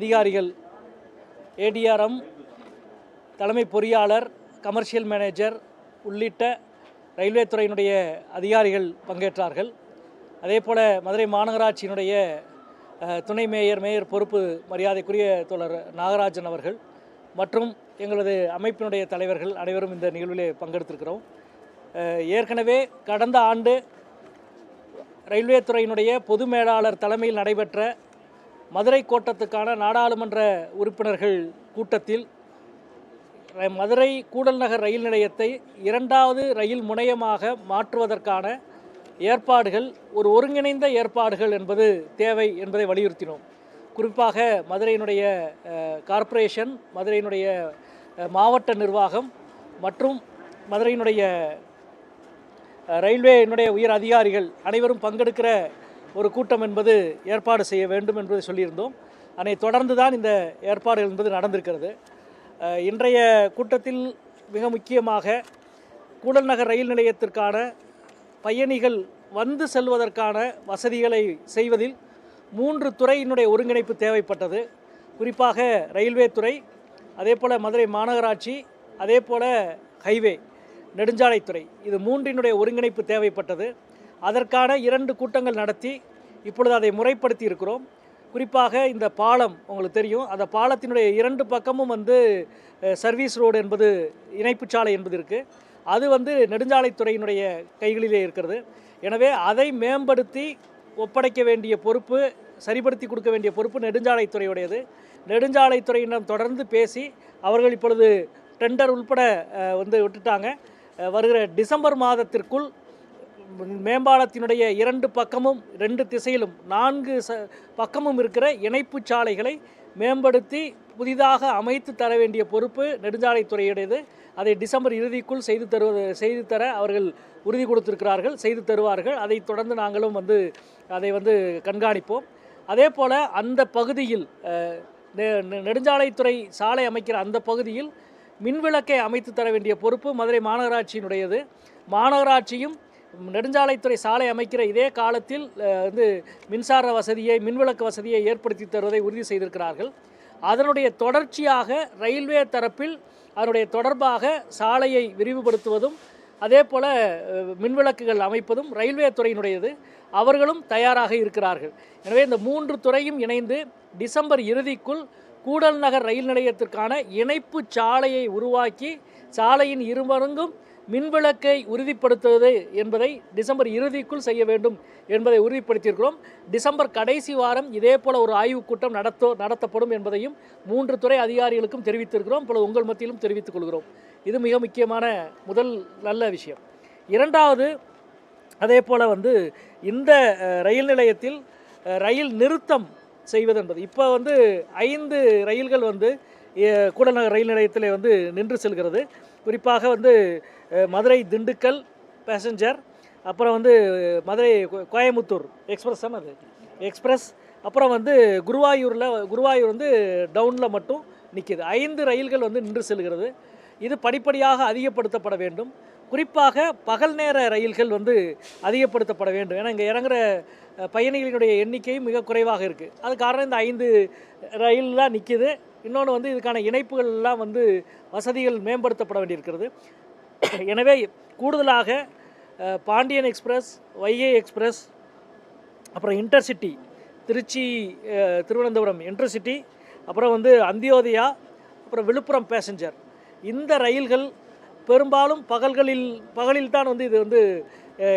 அதிகாரிகள் ஏடிஆர்எம் தலைமை பொறியாளர் கமர்ஷியல் மேனேஜர் உள்ளிட்ட ரயில்வே துறையினுடைய அதிகாரிகள் பங்கேற்றார்கள். அதே போல் மதுரை மாநகராட்சியினுடைய துணை மேயர் மேயர் பொறுப்பு மரியாதைக்குரிய தோழர் நாகராஜன் அவர்கள் மற்றும் எங்களது அமைப்பினுடைய தலைவர்கள் அனைவரும் இந்த நிகழ்விலே பங்கெடுத்திருக்கிறோம். ஏற்கனவே கடந்த ஆண்டு ரயில்வே துறையினுடைய பொது மேலாளர் தலைமையில் நடைபெற்ற மதுரை கோட்டத்துக்கான நாடாளுமன்ற உறுப்பினர்கள் கூட்டத்தில் மதுரை கூடல் நகர் ரயில் நிலையத்தை இரண்டாவது ரயில் முனையமாக மாற்றுவதற்கான ஏற்பாடுகள் ஒரு ஒருங்கிணைந்த ஏற்பாடுகள் என்பது தேவை என்பதை வலியுறுத்தினோம். குறிப்பாக மதுரையினுடைய கார்ப்பரேஷன் மதுரையினுடைய மாவட்ட நிர்வாகம் மற்றும் மதுரையினுடைய ரயில்வேயினுடைய உயர் அதிகாரிகள் அனைவரும் பங்கெடுக்கிற ஒரு கூட்டம் என்பது ஏற்பாடு செய்ய வேண்டும் என்பதை சொல்லியிருந்தோம். அதனை தொடர்ந்து தான் இந்த ஏற்பாடுகள் என்பது நடந்திருக்கிறது. இன்றைய கூட்டத்தில் மிக முக்கியமாக கூடல் நகர் ரயில் நிலையத்திற்கான பயணிகள் வந்து செல்வதற்கான வசதிகளை செய்வதில் மூன்று துறையினுடைய ஒருங்கிணைப்பு தேவைப்பட்டது. குறிப்பாக ரயில்வே துறை அதே போல் மதுரை மாநகராட்சி அதே போல் ஹைவே நெடுஞ்சாலைத்துறை. இது மூன்றினுடைய ஒருங்கிணைப்பு தேவைப்பட்டது. அதற்கான இரண்டு கூட்டங்கள் நடத்தி இப்பொழுது அதை முறைப்படுத்தி இருக்கிறோம். குறிப்பாக இந்த பாலம் உங்களுக்கு தெரியும் அந்த பாலத்தினுடைய இரண்டு பக்கமும் வந்து சர்வீஸ் ரோடு என்பது இணைப்பு சாலை என்பது இருக்குது அது வந்து நெடுஞ்சாலைத்துறையினுடைய கைகளிலே இருக்கிறது. எனவே அதை மேம்படுத்தி ஒப்படைக்க வேண்டிய பொறுப்பு சரிபடுத்தி கொடுக்க வேண்டிய பொறுப்பு நெடுஞ்சாலைத்துறையுடையது. நெடுஞ்சாலைத்துறையிடம் தொடர்ந்து பேசி அவர்கள் இப்பொழுது டெண்டர் உள்பட வந்து விட்டுட்டாங்க. வருகிற டிசம்பர் மாதத்திற்குள் மேம்பாலத்தினுடைய இரண்டு பக்கமும் ரெண்டு திசையிலும் நான்கு ச பக்கமும் இருக்கிற இணைப்பு சாலைகளை மேம்படுத்தி புதிதாக அமைத்து தர வேண்டிய பொறுப்பு நெடுஞ்சாலைத்துறையுடையது. அதை டிசம்பர் இறுதிக்குள் செய்து தருவது செய்து தர அவர்கள் உறுதி கொடுத்திருக்கிறார்கள் செய்து தருவார்கள். அதைத் தொடர்ந்து நாங்களும் வந்து அதை வந்து கண்காணிப்போம். அதே போல் அந்த பகுதியில் நெ- நெடுஞ்சாலைத்துறை சாலை அமைக்கிற அந்த பகுதியில் மின்விளக்கை அமைத்து தர வேண்டிய பொறுப்பு மதுரை மாநகராட்சியினுடையது. மாநகராட்சியும் நெடுஞ்சாலைத்துறை சாலை அமைக்கிற இதே காலத்தில் வந்து மின்சார வசதியை மின்விளக்கு வசதியை ஏற்படுத்தி தருவதை உறுதி செய்திருக்கிறார்கள். அதனுடைய தொடர்ச்சியாக ரயில்வே தரப்பில் அதனுடைய தொடர்பாக சாலையை விரிவுபடுத்துவதும் அதே போல் மின்விளக்குகள் அமைப்பதும் ரயில்வே துறையினுடையது. அவர்களும் தயாராக இருக்கிறார்கள். எனவே இந்த மூன்று துறையும் இணைந்து டிசம்பர் இறுதிக்குள் கூடல் நகர் ரயில் நிலையத்திற்கான இணைப்பு சாலையை உருவாக்கி சாலையின் இருமருங்கும் மின்விளக்கை உறுதிப்படுத்துவது என்பதை டிசம்பர் இறுதிக்குள் செய்ய வேண்டும் என்பதை உறுதிப்படுத்தியிருக்கிறோம். டிசம்பர் கடைசி வாரம் இதே போல ஒரு ஆய்வுக் கூட்டம் நடத்தோ நடத்தப்படும் என்பதையும் மூன்று துறை அதிகாரிகளுக்கும் தெரிவித்திருக்கிறோம். இப்பொழுது உங்கள் மத்தியிலும் தெரிவித்துக் கொள்கிறோம். இது மிக முக்கியமான முதல் நல்ல விஷயம். இரண்டாவது அதே போல் வந்து இந்த ரயில் நிலையத்தில் ரயில் நிறுத்தம் செய்வது என்பது. இப்போ வந்து ஐந்து ரயில்கள் வந்து கூடநகர் ரயில் நிலையத்தில் வந்து நின்று செல்கிறது. குறிப்பாக வந்து மதுரை திண்டுக்கல் பேசஞ்சர் அப்புறம் வந்து மதுரை கோ- கோயமுத்தூர் எக்ஸ்பிரஸ் தானே அது? எக்ஸ்பிரஸ் அப்புறம் வந்து குருவாயூரில் குருவாயூர் வந்து டவுனில் மட்டும் நிற்கிது ஐந்து ரயில்கள் வந்து நின்று செல்கிறது. இது படிப்படியாக அதிகப்படுத்தப்பட வேண்டும். குறிப்பாக பகல் நேர ரயில்கள் வந்து அதிகப்படுத்தப்பட வேண்டும். ஏன்னா இங்கே இறங்குற பயணிகளினுடைய எண்ணிக்கையும் மிக குறைவாக இருக்குது அது காரணம் இந்த ஐந்து ரயில் தான் நிற்கிது இன்னொன்று வந்து இதுக்கான இணைப்புகள் எல்லாம் வந்து வசதிகள் மேம்படுத்தப்பட வேண்டியிருக்கிறது. எனவே கூடுதலாக பாண்டியன் எக்ஸ்பிரஸ் வைகை எக்ஸ்பிரஸ் அப்புறம் இன்டர்சிட்டி திருச்சி திருவனந்தபுரம் இன்டர்சிட்டி அப்புறம் வந்து அந்தியோதயா அப்புறம் விழுப்புரம் பேசஞ்சர். இந்த ரயில்கள் பெரும்பாலும் பகல்களில் பகலில் தான் வந்து இது வந்து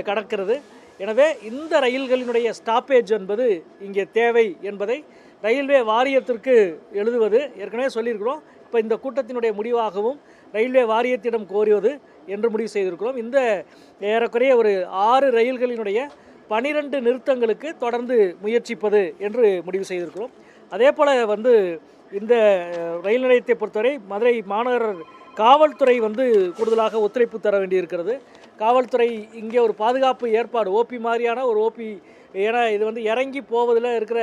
கடக்கிறது. எனவே இந்த ரயில்களினுடைய ஸ்டாப்பேஜ் என்பது இங்கே தேவை என்பதை ரயில்வே வாரியத்திற்கு எழுதுவது ஏற்கனவே சொல்லியிருக்கிறோம். இப்போ இந்த கூட்டத்தினுடைய முடிவாகவும் ரயில்வே வாரியத்திடம் கோரியது என்று முடிவு செய்திருக்கிறோம். இந்த ஏறக்குறைய ஒரு ஆறு ரயில்களினுடைய பனிரெண்டு நிறுத்தங்களுக்கு தொடர்ந்து முயற்சிப்பது என்று முடிவு செய்திருக்கிறோம். அதே போல் வந்து இந்த ரயில் நிலையத்தை பொறுத்தவரை மதுரை மாநகர் காவல்துறை வந்து கூடுதலாக ஒத்துழைப்பு தர வேண்டியிருக்கிறது. காவல்துறை இங்கே ஒரு பாதுகாப்பு ஏற்பாடு ஓபி மாதிரியான ஒரு ஓபி ஏன்னா இது வந்து இறங்கி போவதில் இருக்கிற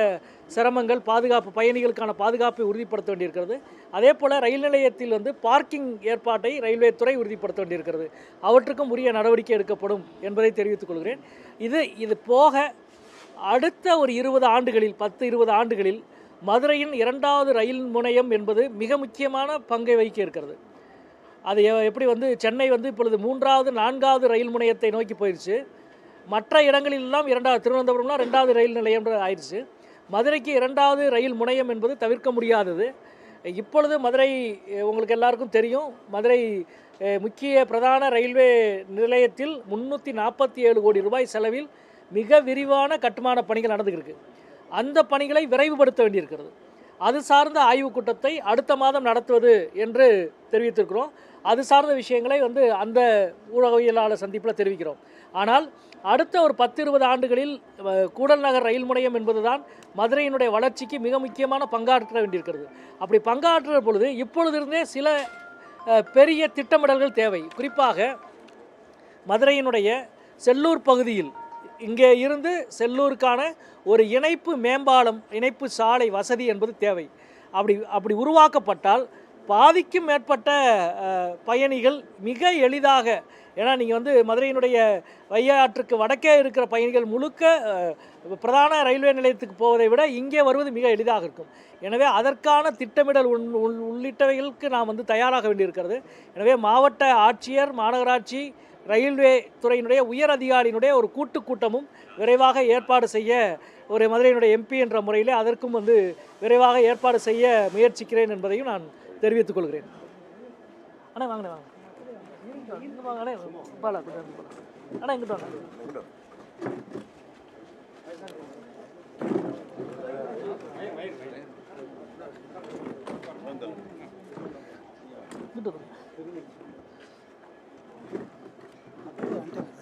சிரமங்கள் பாதுகாப்பு பயணிகளுக்கான பாதுகாப்பை உறுதிப்படுத்த வேண்டியிருக்கிறது. அதே போல் ரயில் நிலையத்தில் வந்து பார்க்கிங் ஏற்பாட்டை ரயில்வே துறை உறுதிப்படுத்த வேண்டியிருக்கிறது. அவற்றுக்கும் உரிய நடவடிக்கை எடுக்கப்படும் என்பதை தெரிவித்துக் கொள்கிறேன். இது இது போக அடுத்த ஒரு இருபது ஆண்டுகளில் பத்து இருபது ஆண்டுகளில் மதுரையின் இரண்டாவது ரயில் முனையம் என்பது மிக முக்கியமான பங்கை வகிக்க இருக்கிறது. அது எப்படி வந்து சென்னை வந்து இப்பொழுது மூன்றாவது நான்காவது ரயில் முனையத்தை நோக்கி போயிடுச்சு மற்ற இடங்களிலெல்லாம் இரண்டாவது திருவனந்தபுரம்லாம் ரெண்டாவது ரயில் நிலையம் ஆயிடுச்சு. மதுரைக்கு இரண்டாவது ரயில் முனையம் என்பது தவிர்க்க முடியாதது. இப்பொழுது மதுரை உங்களுக்கு எல்லாருக்கும் தெரியும். மதுரை முக்கிய பிரதான ரயில்வே நிலையத்தில் முந்நூற்றி நாற்பத்தி ஏழு கோடி ரூபாய் செலவில் மிக விரிவான கட்டுமான பணிகள் நடந்துகிருக்கு. அந்த பணிகளை விரைவுபடுத்த வேண்டியிருக்கிறது. அது சார்ந்த ஆய்வுக் கூட்டத்தை அடுத்த மாதம் நடத்துவது என்று தெரிவித்திருக்கிறோம். அது சார்ந்த விஷயங்களை வந்து அந்த ஊடகவியலாளர் சந்திப்பில் தெரிவிக்கிறோம். ஆனால் அடுத்த ஒரு பத்து இருபது ஆண்டுகளில் கூடல் நகர் ரயில் முனையம் என்பதுதான் மதுரையினுடைய வளர்ச்சிக்கு மிக முக்கியமான பங்காற்ற வேண்டியிருக்கிறது. அப்படி பங்காற்றுகிற பொழுது இப்பொழுதிருந்தே சில பெரிய திட்டமிடல்கள் தேவை. குறிப்பாக மதுரையினுடைய செல்லூர் பகுதியில் இங்கே இருந்து செல்லூருக்கான ஒரு இணைப்பு மேம்பாலம் இணைப்பு சாலை வசதி என்பது தேவை. அப்படி அப்படி உருவாக்கப்பட்டால் பாதிக்கும் மேற்பட்ட பயணிகள் மிக எளிதாக ஏன்னா நீங்கள் வந்து மதுரையினுடைய வையாற்றுக்கு வடக்கே இருக்கிற பயணிகள் முழுக்க பிரதான ரயில்வே நிலையத்துக்கு போவதை விட இங்கே வருவது மிக எளிதாக இருக்கும். எனவே அதற்கான திட்டமிடல் உள்ளிட்டவைகளுக்கு நாம் வந்து தயாராக வேண்டியிருக்கிறது. எனவே மாவட்ட ஆட்சியர் மாநகராட்சி ரயில்வே துறையினுடைய உயர் அதிகாரியினுடைய ஒரு கூட்டு கூட்டமும் விரைவாக ஏற்பாடு செய்ய ஒரு மதுரையினுடைய எம்பி என்ற முறையில் அதற்கும் வந்து விரைவாக ஏற்பாடு செய்ய முயற்சிக்கிறேன் என்பதையும் நான் தெரிவித்துக் கொள்கிறேன் அண்ணா வாங்கண்ணே வாங்க. இங்க வாங்க பாலா கொஞ்சம் அண்ணா இங்கிட்டு வாங்க. இங்கிட்டு வாங்க.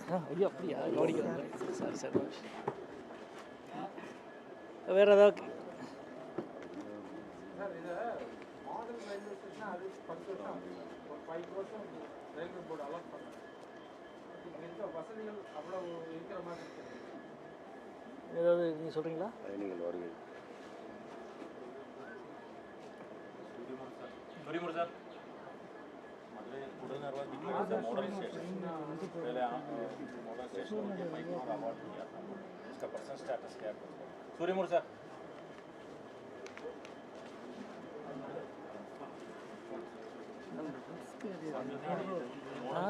ஆ, ஐயோ அப்படியா? கவனிக்கிறேன் சரி சரி. வேறு ஏதாவது வருஷம் ரயில்வே போர்டு அலாட் பண்ணாங்க இங்கே இருக்க வசதிகள் அவ்வளோ இருக்கிற மாதிரி ஏதாவது நீங்கள் சொல்கிறீங்களா பயணிகள் வருகை துரிமுர் சார். मधुरे पुढे नर्वा दिल्ली मॉडल स्टेशन पहले मॉडल स्टेशन के माइक्रो अवार्ड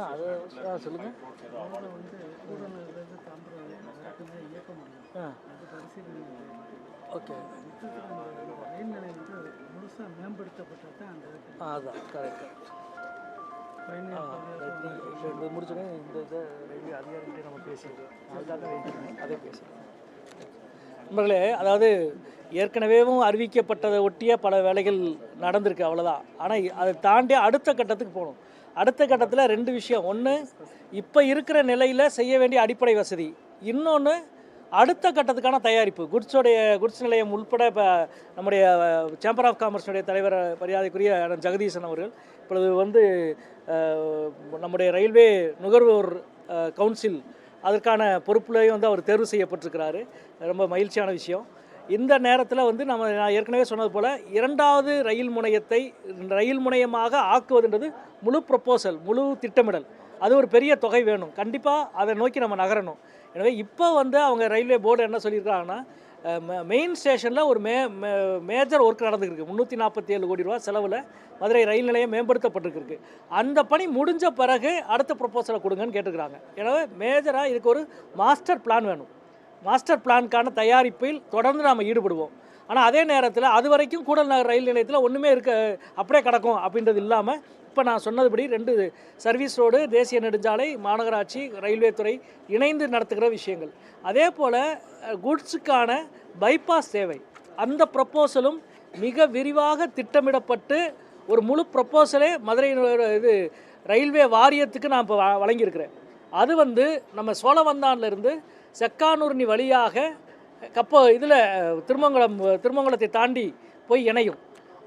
அது ஆ சொல்லுங்கள் ஆ. ஓகே. முழுசாக மேம்படுத்தப்பட்டது தான் அந்த அதான் கரெக்ட் இது முடிச்சோடனே இந்த இதை அதிகாரிகிட்டே நம்ம வெயிட் பண்ணி அதே பேசுகிறோம் நண்பர்களே அதாவது ஏற்கனவேவும் அறிவிக்கப்பட்டதை ஒட்டிய பல வேலைகள் நடந்திருக்கு அவ்வளோதான் ஆனால் அதை தாண்டி அடுத்த கட்டத்துக்கு போகணும். அடுத்த கட்டத்தில் ரெண்டு விஷயம். ஒன்று இப்போ இருக்கிற நிலையில் செய்ய வேண்டிய அடிப்படை வசதி. இன்னொன்று அடுத்த கட்டத்துக்கான தயாரிப்பு. குட்ஸோடைய குட்ஸ் நிலையம் உள்பட இப்போ நம்முடைய சேம்பர் ஆஃப் காமர்ஸுடைய தலைவர் மரியாதைக்குரிய ஜெகதீசன் அவர்கள் இப்பொழுது வந்து நம்முடைய ரயில்வே நுகர்வோர் கவுன்சில் அதற்கான பொறுப்புலையும் வந்து அவர் தேர்வு செய்யப்பட்டிருக்கிறாரு. ரொம்ப மகிழ்ச்சியான விஷயம். இந்த நேரத்தில் வந்து நம்ம நான் ஏற்கனவே சொன்னது போல் இரண்டாவது ரயில் முனையத்தை ரயில் முனையமாக ஆக்குவதுன்றது முழு ப்ரொப்போசல் முழு திட்டமிடல். அது ஒரு பெரிய தொகை வேணும். கண்டிப்பாக அதை நோக்கி நம்ம நகரணும். எனவே இப்போ வந்து அவங்க ரயில்வே போர்டு என்ன சொல்லியிருக்காங்கன்னா மெயின் ஸ்டேஷனில் ஒரு மே மேஜர் ஒர்க் நடந்துருக்கு முந்நூற்றி நாற்பத்தி ஏழு கோடி ரூபா செலவில் மதுரை ரயில் நிலையம் மேம்படுத்தப்பட்டிருக்கு அந்த பணி முடிஞ்ச பிறகு அடுத்த ப்ரொப்போசலை கொடுங்கன்னு கேட்டுக்கிறாங்க எனவே மேஜராக இதுக்கு ஒரு மாஸ்டர் பிளான் வேணும். மாஸ்டர் பிளான்க்கான தயாரிப்பில் தொடர்ந்து நாம் ஈடுபடுவோம். ஆனால் அதே நேரத்தில் அது வரைக்கும் கூடல் நகர் ரயில் நிலையத்தில் ஒன்றுமே இருக்க அப்படியே கிடக்கும் அப்படின்றது இல்லாமல் இப்போ நான் சொன்னதுபடி ரெண்டு சர்வீஸ் ரோடு தேசிய நெடுஞ்சாலை மாநகராட்சி ரயில்வே துறை இணைந்து நடத்துகிற விஷயங்கள். அதே போல் குட்ஸுக்கான பைபாஸ் சேவை. அந்த ப்ரப்போசலும் மிக விரிவாக திட்டமிடப்பட்டு ஒரு முழு ப்ரப்போசலே மதுரை இது ரயில்வே வாரியத்துக்கு நான் இப்போ வ- வழங்கியிருக்கிறேன். அது வந்து நம்ம சோழவந்தான்லேருந்து செக்கானூர்னி வழியாக கப்போ இதில் திருமங்கலம் திருமங்கலத்தை தாண்டி போய் இணையும்.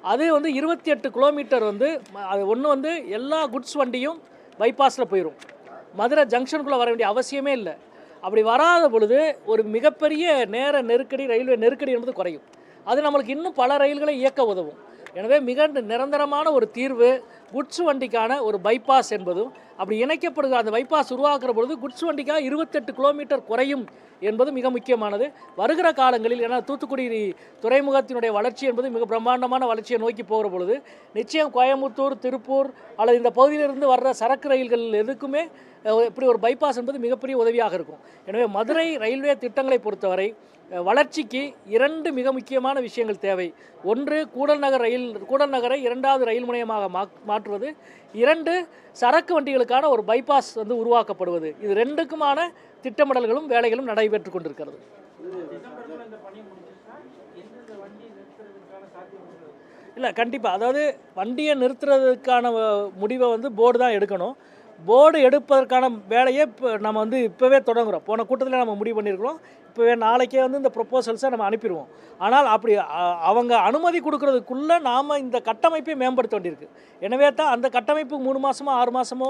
அது வந்து இருபத்தி எட்டு கிலோமீட்டர் வந்து அது ஒன்று வந்து எல்லா குட்ஸ் வண்டியும் பைபாஸில் போயிடும் மதுரை ஜங்ஷனுக்குள்ளே வர வேண்டிய அவசியமே இல்லை. அப்படி வராத பொழுது ஒரு மிகப்பெரிய நேர நெருக்கடி ரயில்வே நெருக்கடி என்பது குறையும். அது நம்மளுக்கு இன்னும் பல ரயில்களை இயக்க உதவும். எனவே மிக நிரந்தரமான ஒரு தீர்வு குட்ஸ் வண்டிக்கான ஒரு பைபாஸ் என்பதும் அப்படி இணைக்கப்படுகிற அந்த பைபாஸ் உருவாக்குற பொழுது குட்ஸ் வண்டிக்காக இருபத்தெட்டு கிலோமீட்டர் குறையும் என்பது மிக முக்கியமானது. வருகிற காலங்களில் ஏன்னா தூத்துக்குடி துறைமுகத்தினுடைய வளர்ச்சி என்பது மிக பிரம்மாண்டமான வளர்ச்சியை நோக்கி போகிற பொழுது நிச்சயம் கோயம்புத்தூர் திருப்பூர் அல்லது இந்த பகுதியிலிருந்து வர்ற சரக்கு ரயில்கள் எதுக்குமே இப்படி ஒரு பைபாஸ் என்பது மிகப்பெரிய உதவியாக இருக்கும். எனவே மதுரை ரயில்வே திட்டங்களை பொறுத்தவரை வளர்ச்சிக்கு இரண்டு மிக முக்கியமான விஷயங்கள் தேவை. ஒன்று கூடல் நகர் ரயில் கூடல் நகரை இரண்டாவது ரயில் முனையமாக மா- மாற்றுவது. இரண்டு சரக்கு வண்டிகளுக்கான ஒரு பைபாஸ் வந்து உருவாக்கப்படுவது. இது ரெண்டுக்குமான திட்டமிடல்களும் வேலைகளும் நடைபெற்று கொண்டிருக்கிறது. இல்லை கண்டிப்பாக அதாவது வண்டியை நிறுத்துறதுக்கான முடிவை வந்து போர்டு தான் எடுக்கணும். போர்டு எடுப்பதற்கான வேலையை இப்போ நம்ம வந்து இப்போவே தொடங்குகிறோம் போன கூட்டத்தில் நம்ம முடிவு பண்ணியிருக்கிறோம். இப்போவே நாளைக்கே வந்து இந்த ப்ரொப்போசல்ஸை நம்ம அனுப்பிடுவோம் ஆனால் அப்படி அவங்க அனுமதி கொடுக்கறதுக்குள்ளே நாம் இந்த கட்டமைப்பை மேம்படுத்த வேண்டியிருக்கு. எனவே தான் அந்த கட்டமைப்பு மூணு மாதமோ ஆறு மாதமோ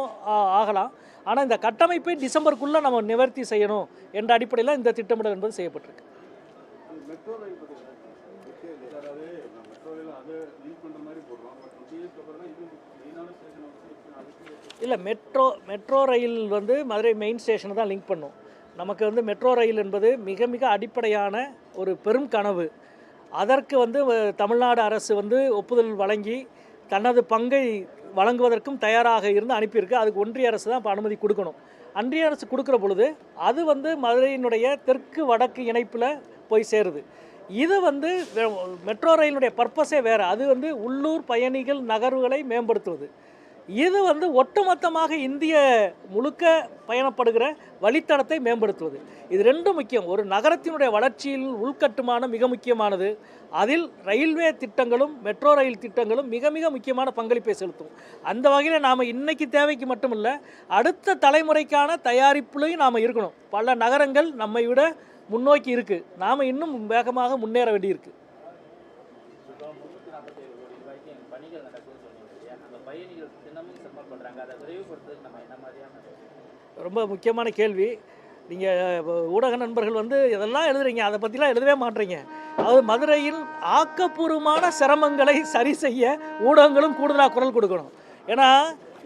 ஆகலாம். ஆனால் இந்த கட்டமைப்பை டிசம்பருக்குள்ளே நம்ம நிவர்த்தி செய்யணும் என்ற அடிப்படையில் இந்த திட்டமிடல் என்பது செய்யப்பட்டிருக்கு மெட்ரோ ரயில் பார்த்தீங்கன்னா அதாவது நான் மெட்ரோ ரயில் அதை லிங்க் பண்ணுற மாதிரி போடுறோம் பட் டுவெண்ட்டி இயர்ஸ்க்கு அப்புறம் தான் இது மெயினான ஸ்டேஷன் வந்து அதுக்கு இல்லை மெட்ரோ மெட்ரோ ரயில் வந்து மதுரை மெயின் ஸ்டேஷனை தான் லிங்க் பண்ணும். நமக்கு வந்து மெட்ரோ ரயில் என்பது மிக மிக அடிப்படையான ஒரு பெரும் கனவு. அதற்கு வந்து வ- தமிழ்நாடு அரசு வந்து ஒப்புதல் வழங்கி தனது பங்கை வழங்குவதற்கும் தயாராக இருந்து அனுப்பியிருக்கு. அதுக்கு ஒன்றிய அரசு தான் இப்போ அனுமதி கொடுக்கணும். அன்றிய அரசு கொடுக்குற பொழுது அது வந்து மதுரையினுடைய தெற்கு வடக்கு இணைப்பில் போய் சேருது. இது வந்து மெட்ரோ ரயிலுடைய பர்பஸே வேறு. அது வந்து உள்ளூர் பயணிகள் நகர்வுகளை மேம்படுத்துவது. இது வந்து ஒட்டுமொத்தமாக இந்திய முழுக்க பயணப்படுகிற வழித்தடத்தை மேம்படுத்துவது. இது ரெண்டும் முக்கியம். ஒரு நகரத்தினுடைய வளர்ச்சியில் உள்கட்டுமானம் மிக முக்கியமானது. அதில் ரயில்வே திட்டங்களும் மெட்ரோ ரயில் திட்டங்களும் மிக மிக முக்கியமான பங்களிப்பை செலுத்தும். அந்த வகையில் நாம் இன்னைக்கு தேவைக்கு மட்டுமல்ல அடுத்த தலைமுறைக்கான தயாரிப்புலையும் நாம் இருக்கணும். பல நகரங்கள் நம்மை விட முன்னோக்கி இருக்குது நாம் இன்னும் வேகமாக முன்னேற வேண்டியிருக்கு முன்னூற்றி நாற்பத்தேழு கோடி ரூபாய்க்கு எங்கள் பணிகள் நடக்குதுன்னு சொன்னீங்க இல்லையா அந்த பயணிகள் தினமும் சிரமப்படுறாங்க அதை விரைவுபடுத்துறதுக்கு நம்ம என்ன மாதிரியான ரொம்ப முக்கியமான கேள்வி. நீங்கள் ஊடக நண்பர்கள் வந்து இதெல்லாம் எழுதுறீங்க? அதை பற்றிலாம் எழுதவே மாட்டீங்க அதாவது மதுரையில் ஆக்கப்பூர்வமான சிரமங்களை சரி செய்ய ஊடகங்களும் கூடுதலாக குரல் கொடுக்கணும். ஏன்னா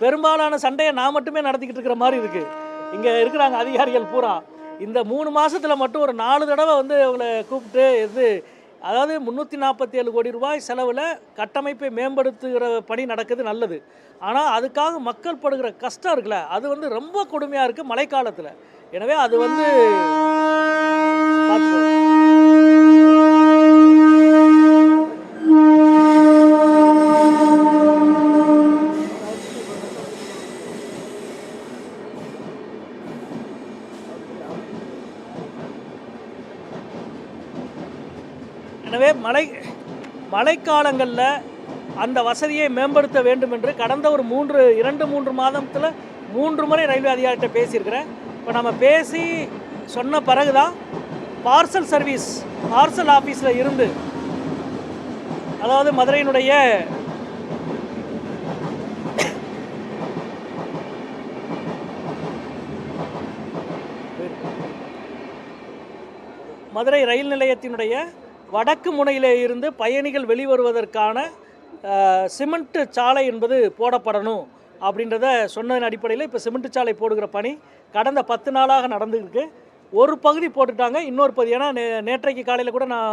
பெரும்பாலான சண்டையை நான் மட்டுமே நடத்திக்கிட்டு இருக்கிற மாதிரி இருக்குது இங்கே இருக்கிறாங்க அதிகாரிகள் பூரா. இந்த மூணு மாதத்தில் மட்டும் ஒரு நாலு தடவை வந்து அவங்கள கூப்பிட்டு இது அதாவது முந்நூற்றி நாற்பத்தி ஏழு கோடி ரூபாய் செலவில் கட்டமைப்பை மேம்படுத்துகிற பணி நடக்குது நல்லது. ஆனால் அதுக்காக மக்கள் படுகிற கஷ்டம் இருக்குல்ல அது வந்து ரொம்ப கொடுமையாக இருக்குது மழைக்காலத்தில். எனவே அது வந்து பார்த்துக்கோ எனவே மழை மழைக்காலங்களில் அந்த வசதியை மேம்படுத்த வேண்டும் என்று கடந்த ஒரு மூன்று இரண்டு மூன்று மாதத்தில் மூன்று முறை ரயில்வே அதிகாரிகிட்ட பேசியிருக்கிறேன். இப்போ நம்ம பேசி சொன்ன பிறகு தான் பார்சல் சர்வீஸ் பார்சல் ஆஃபீஸில் இருந்து அதாவது மதுரையினுடைய மதுரை ரயில் நிலையத்தினுடைய வடக்கு முனையிலே இருந்து பயணிகள் வெளிவருவதற்கான சிமெண்ட்டு சாலை என்பது போடப்படணும் அப்படின்றத சொன்னதன் அடிப்படையில் இப்போ சிமெண்ட் சாலை போடுகிற பணி கடந்த பத்து நாளாக நடந்துருக்கு ஒரு பகுதி போட்டுட்டாங்க இன்னொரு பகுதி. ஏன்னா நே நேற்றைக்கு காலையில் கூட நான்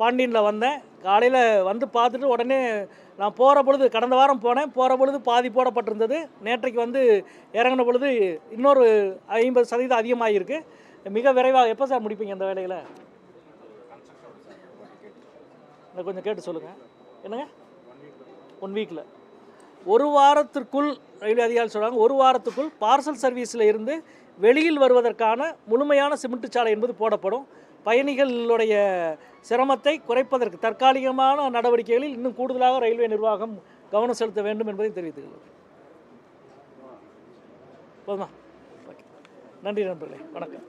பாண்டியனில் வந்தேன். காலையில் வந்து பார்த்துட்டு உடனே நான் போகிற பொழுது கடந்த வாரம் போனேன். போகிற பொழுது பாதி போடப்பட்டிருந்தது. நேற்றைக்கு வந்து இறங்கின பொழுது இன்னொரு ஐம்பது சதவீதம் அதிகமாகிருக்கு மிக விரைவாக எப்போ சார் முடிப்பீங்க அந்த வேலையில் எனக்கு கொஞ்சம் கேட்டு சொல்லுங்கள் என்னங்க? ஒன் வீக்கில் ஒரு வாரத்திற்குள் ரயில்வே அதிகாரி சொல்கிறாங்க ஒரு வாரத்துக்குள் பார்சல் சர்வீஸில் இருந்து வெளியில் வருவதற்கான முழுமையான சிமெண்ட் சாலை என்பது போடப்படும். பயணிகளுடைய சிரமத்தை குறைப்பதற்கு தற்காலிகமான நடவடிக்கைகளில் இன்னும் கூடுதலாக ரயில்வே நிர்வாகம் கவனம் செலுத்த வேண்டும் என்பதை தெரிவித்துள்ளது போதுமா? நன்றி நண்பர்களே. வணக்கம்.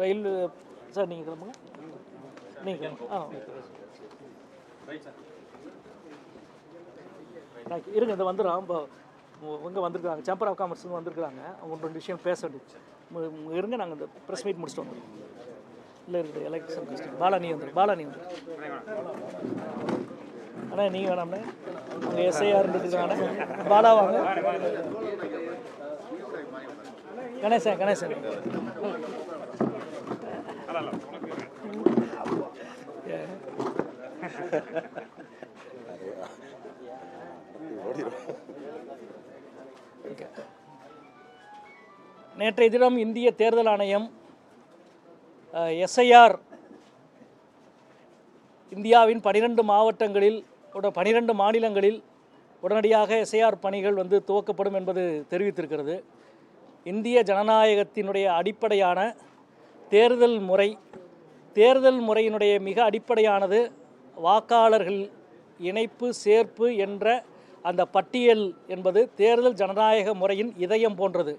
ரயில் சார் நீங்கள் கிளம்புங்க. நீங்கள் ஆ இருங்க இந்த வந்துடும் இப்போ இங்கே வந்திருக்காங்க சேம்பர் ஆஃப் காமர்ஸ் வந்திருக்காங்க அவங்க ரெண்டு விஷயம் பேச வேண்டியது. இருங்க நாங்கள் இந்த ப்ரெஸ் மீட் முடிச்சுட்டு வந்துடுறோம். இல்லை இருக்குது எலெக்ஷன் கஸ்டிங் பாலா நீ வந்துடும் பாலா நீ வந்துரு. அண்ணா நீங்கள் வேணாம்ண்ணே. அவங்க எஸ்ஐஆர் இருந்துருக்காங்க பாலா வாங்க. கணேசன் கணேசன். நேற்றைய தினம் இந்திய தேர்தல் ஆணையம் எஸ்ஐஆர் இந்தியாவின் பனிரெண்டு மாவட்டங்களில் பனிரெண்டு மாநிலங்களில் உடனடியாக எஸ்ஐஆர் பணிகள் வந்து துவக்கப்படும் என்பது தெரிவித்திருக்கிறது. இந்திய ஜனநாயகத்தினுடைய அடிப்படையான தேர்தல் முறை தேர்தல் முறையினுடைய மிக அடிப்படையானது வாக்காளர்கள் இணைப்பு சேர்ப்பு என்ற அந்த பட்டியல் என்பது தேர்தல் ஜனநாயக முறையின் இதயம் போன்றது.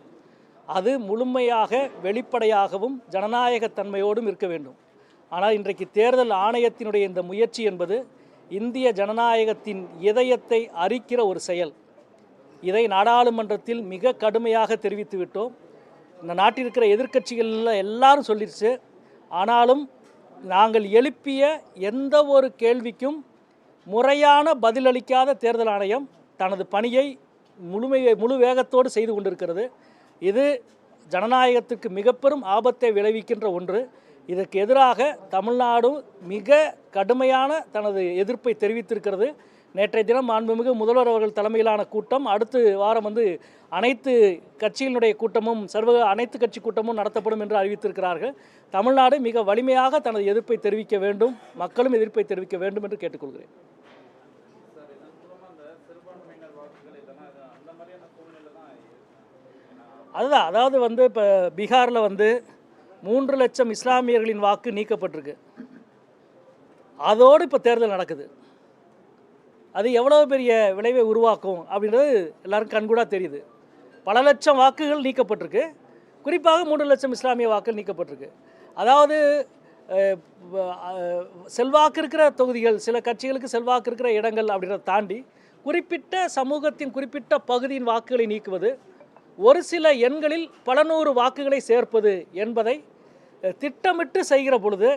அது முழுமையாக வெளிப்படையாகவும் ஜனநாயகத்தன்மையோடும் இருக்க வேண்டும். ஆனால் இன்றைக்கு தேர்தல் ஆணையத்தினுடைய இந்த முயற்சி என்பது இந்திய ஜனநாயகத்தின் இதயத்தை அரிக்கிற ஒரு செயல். இதை நாடாளுமன்றத்தில் மிக கடுமையாக தெரிவித்து விட்டோம். இந்த நாட்டில் இருக்கிற எதிர்க்கட்சிகளில் எல்லாரும் சொல்லிடுச்சு ஆனாலும் நாங்கள் எழுப்பிய எந்த ஒரு கேள்விக்கும் முறையான பதிலளிக்காத தேர்தல் ஆணையம் தனது பணியை முழுமையை முழு வேகத்தோடு செய்து கொண்டிருக்கிறது. இது ஜனநாயகத்துக்கு மிக பெரும் ஆபத்தை விளைவிக்கின்ற ஒன்று. இதற்கு எதிராக தமிழ்நாடு மிக கடுமையான தனது எதிர்ப்பை தெரிவித்திருக்கிறது. நேற்றைய தினம் மாண்புமிகு முதல்வர் அவர்கள் தலைமையிலான கூட்டம் அடுத்து வாரம் வந்து அனைத்து கட்சியினுடைய கூட்டமும் சர்வ அனைத்து கட்சி கூட்டமும் நடத்தப்படும் என்று அறிவித்திருக்கிறார்கள். தமிழ்நாடு மிக வலிமையாக தனது எதிர்ப்பை தெரிவிக்க வேண்டும் மக்களும் எதிர்ப்பை தெரிவிக்க வேண்டும் என்று கேட்டுக்கொள்கிறேன். அதுதான் அதாவது வந்து இப்போ பீகாரில் வந்து மூன்று லட்சம் இஸ்லாமியர்களின் வாக்கு நீக்கப்பட்டிருக்கு. அதோடு இப்போ தேர்தல் நடக்குது. அது எவ்வளோ பெரிய விளைவை உருவாக்கும் அப்படின்றது எல்லாரும் கண்கூடாக தெரியுது. பல லட்சம் வாக்குகள் நீக்கப்பட்டிருக்கு. குறிப்பாக மூன்று லட்சம் இஸ்லாமிய வாக்குகள் நீக்கப்பட்டிருக்கு. அதாவது செல்வாக்கு இருக்கிற தொகுதிகள் சில கட்சிகளுக்கு செல்வாக்கு இருக்கிற இடங்கள் அப்படின்றத தாண்டி குறிப்பிட்ட சமூகத்தின் குறிப்பிட்ட பகுதியின் வாக்குகளை நீக்குவது ஒரு சில எண்களில் பல நூறு வாக்குகளை சேர்ப்பது என்பதை திட்டமிட்டு செய்கிற பொழுது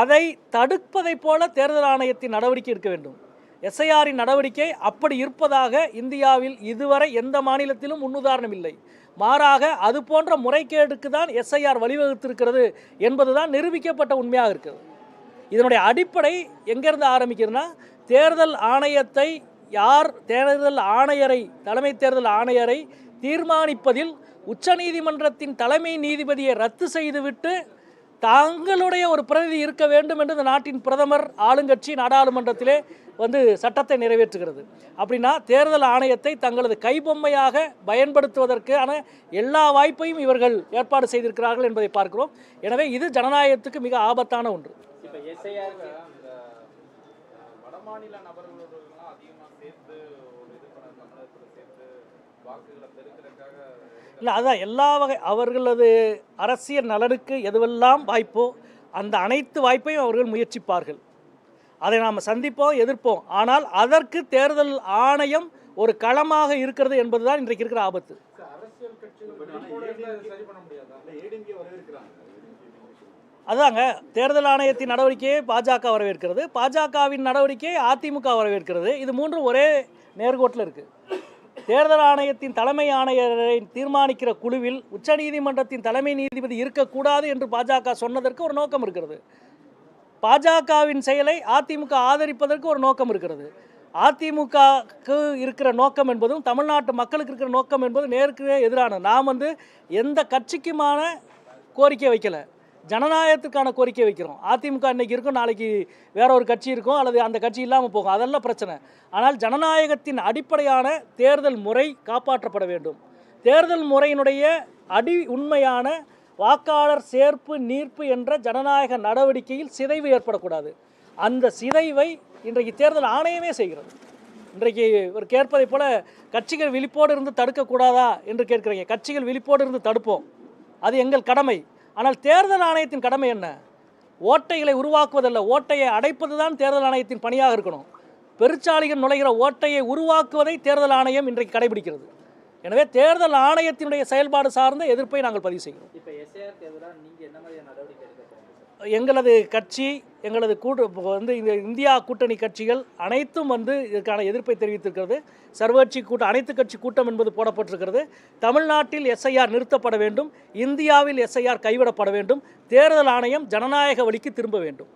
அதை தடுப்பதைப் போல தேர்தல் ஆணையத்தின் நடவடிக்கை எடுக்க வேண்டும். எஸ்ஐஆரின் நடவடிக்கை அப்படி இருப்பதாக இந்தியாவில் இதுவரை எந்த மாநிலத்திலும் முன்னுதாரணம் இல்லை. மாறாக அது போன்ற முறைகேடுக்கு தான் எஸ்ஐஆர் வழிவகுத்திருக்கிறது என்பதுதான் நிரூபிக்கப்பட்ட உண்மையாக இருக்கிறது. இதனுடைய அடிப்படை எங்கேருந்து ஆரம்பிக்கிறதுனா தேர்தல் ஆணையத்தை யார் தேர்தல் ஆணையரை தலைமை தேர்தல் ஆணையரை தீர்மானிப்பதில் உச்சநீதிமன்றத்தின் தலைமை நீதிபதியை ரத்து செய்துவிட்டு தங்களுடைய ஒரு பிரதிநிதி இருக்க வேண்டும் என்று இந்த நாட்டின் பிரதமர் ஆளுங்கட்சி நாடாளுமன்றத்திலே வந்து சட்டத்தை நிறைவேற்றுகிறது. அப்படின்னா தேர்தல் ஆணையத்தை தங்களது கைபொம்மையாக பயன்படுத்துவதற்கான எல்லா வாய்ப்பையும் இவர்கள் ஏற்பாடு செய்திருக்கிறார்கள் என்பதை பார்க்கிறோம். எனவே இது ஜனநாயகத்துக்கு மிக ஆபத்தான ஒன்று இப்போ எஸ்ஐஆர் அந்த வடமாநில நபர்களோடலாம் அதிகமாக சேர்த்து ஒரு இது பண்ண தமிழகத்தில் சேர்த்து வாக்குகளை பெருக்கிறதுக்காக இல்லை அதான் எல்லா வகை அவர்களது அரசியல் நலனுக்கு எதுவெல்லாம் வாய்ப்போ அந்த அனைத்து வாய்ப்பையும் அவர்கள் முயற்சிப்பார்கள். அதை நாம் சந்திப்போம் எதிர்ப்போம். ஆனால் அதற்கு தேர்தல் ஆணையம் ஒரு களமாக இருக்கிறது என்பதுதான் இன்றைக்கு இருக்கிற ஆபத்து. அரசியல் கட்சிகள் சரி பண்ண முடியாதா? ஏடிஎம்கே வரவேற்கிறாங்க. அதாங்க தேர்தல் ஆணையத்தின் நடவடிக்கையை பாஜக வரவேற்கிறது. பாஜகவின் நடவடிக்கையை அதிமுக வரவேற்கிறது. இது மூன்றும் ஒரே நேர்கோட்டில் இருக்குது தேர்தல் ஆணையத்தின் தலைமை ஆணையரை தீர்மானிக்கிற குழுவில் உச்சநீதிமன்றத்தின் தலைமை நீதிபதி இருக்கக்கூடாது என்று பாஜக சொன்னதற்கு ஒரு நோக்கம் இருக்கிறது. பாஜகவின் செயலை அதிமுக ஆதரிப்பதற்கு ஒரு நோக்கம் இருக்கிறது. அதிமுகக்கு இருக்கிற நோக்கம் என்பதும் தமிழ்நாட்டு மக்களுக்கு இருக்கிற நோக்கம் என்பது நேருக்கு எதிரானது. நாம் வந்து எந்த கட்சிக்குமான கோரிக்கை வைக்கலை. ஜனநாயகத்துக்கான கோரிக்கை வைக்கிறோம். அதிமுக இன்னைக்கு இருக்கும் நாளைக்கு வேற ஒரு கட்சி இருக்கும் அல்லது அந்த கட்சி இல்லாமல் போகும். அதெல்லாம் பிரச்சனை. ஆனால் ஜனநாயகத்தின் அடிப்படையான தேர்தல் முறை காப்பாற்றப்பட வேண்டும். தேர்தல் முறையினுடைய அடி உண்மையான வாக்காளர் சேர்ப்பு நீர்ப்பு என்ற ஜனநாயக நடவடிக்கையில் சிதைவு ஏற்படக்கூடாது. அந்த சிதைவை இன்றைக்கு தேர்தல் ஆணையமே செய்கிறது. இன்றைக்கு ஒரு கேட்பதை போல கட்சிகள் விழிப்போடு இருந்து தடுக்கக்கூடாதா என்று கேட்குறீங்க. கட்சிகள் விழிப்போடு இருந்து தடுப்போம். அது எங்கள் கடமை. ஆனால் தேர்தல் ஆணையத்தின் கடமை என்ன? ஓட்டைகளை உருவாக்குவதல்ல ஓட்டையை அடைப்பது தான் தேர்தல் ஆணையத்தின் பணியாக இருக்கணும். பெருச்சாளிகள் நுழைகிற ஓட்டையை உருவாக்குவதை தேர்தல் ஆணையம் இன்றைக்கு கடைபிடிக்கிறது. எனவே தேர்தல் ஆணையத்தினுடைய செயல்பாடு சார்ந்த எதிர்ப்பை நாங்கள் பதிவு செய்கிறோம். எங்களது கட்சி எங்களது கூட்டு வந்து இந்த இந்தியா கூட்டணி கட்சிகள் அனைத்தும் வந்து இதற்கான எதிர்ப்பை தெரிவித்திருக்கிறது. சர்வகட்சி கூட்டம் அனைத்து கட்சி கூட்டம் என்பது போடப்பட்டிருக்கிறது. தமிழ்நாட்டில் எஸ்ஐஆர் நிறுத்தப்பட வேண்டும். இந்தியாவில் எஸ்ஐஆர் கைவிடப்பட வேண்டும். தேர்தல் ஆணையம் ஜனநாயக வழிக்கு திரும்ப வேண்டும்.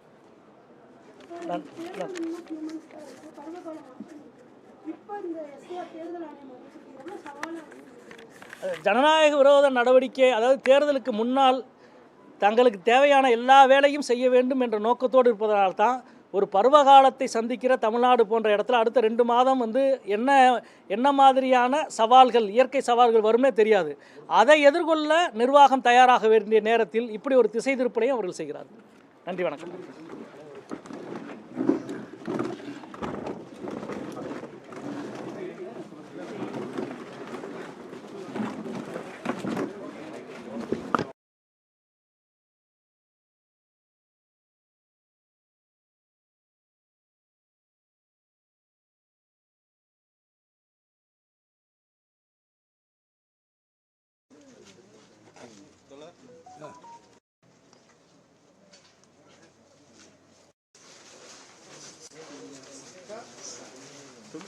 ஜனநாயக விரோத நடவடிக்கை அதாவது தேர்தலுக்கு முன்னால் தங்களுக்கு தேவையான எல்லா வேலையும் செய்ய வேண்டும் என்ற நோக்கத்தோடு இருப்பதனால்தான் ஒரு பருவகாலத்தை சந்திக்கிற தமிழ்நாடு போன்ற இடத்துல அடுத்த ரெண்டு மாதம் வந்து என்ன என்ன மாதிரியான சவால்கள் இயற்கை சவால்கள் வரும்னே தெரியாது. அதை எதிர்கொள்ள நிர்வாகம் தயாராக வேண்டிய நேரத்தில் இப்படி ஒரு திசை திருப்பலையும் அவர்கள் செய்கிறார்கள். நன்றி வணக்கம்.